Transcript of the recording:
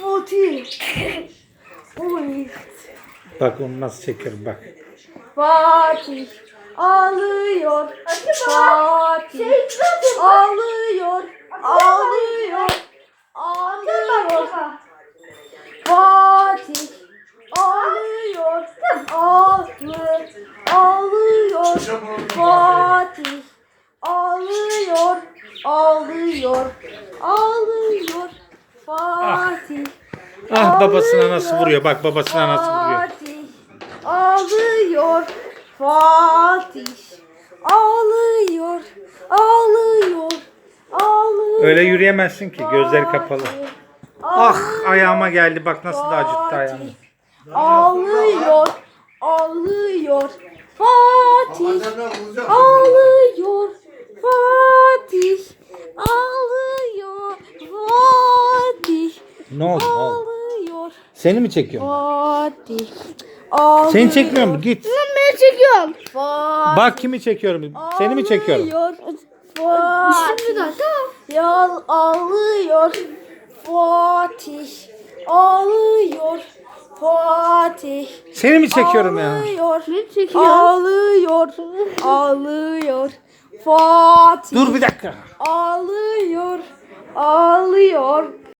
Fatih. Oy. Bak onu nasıl çekerim bak. Fatih ağlıyor. Fatih ağlıyor. Ağlıyor. Ağlıyor. Fatih ağlıyor. Ağlıyor. Ağlıyor. Fatih ağlıyor. Ağlıyor. Ağlıyor. Fatih. Ah babasına nasıl vuruyor bak babasına nasıl vuruyor. Fatih ağlıyor. Fatih ağlıyor. Ağlıyor. Ağlıyor. Öyle yürüyemezsin ki gözleri kapalı. Fatih Ah ayağıma geldi bak nasıl da acıttı ayağımı. Ağlıyor. Ağlıyor. Fatih ağlıyor. Fatih ağlıyor. Fatih Ne oldu ne oldu? ağlıyor. Seni mi çekiyorum? Fatih ağlıyor. Seni çekmiyor mu? Git. Ben çekiyorum. Fatih Bak kimi çekiyorum? Seni mi çekiyorum? ağlıyor. Fatih Yal ağlıyor. Fatih ağlıyor. Fatih Seni mi çekiyorum ya? Ağlıyor. Ağlıyor. Ağlıyor. Fatih Dur bir dakika. Ağlıyor.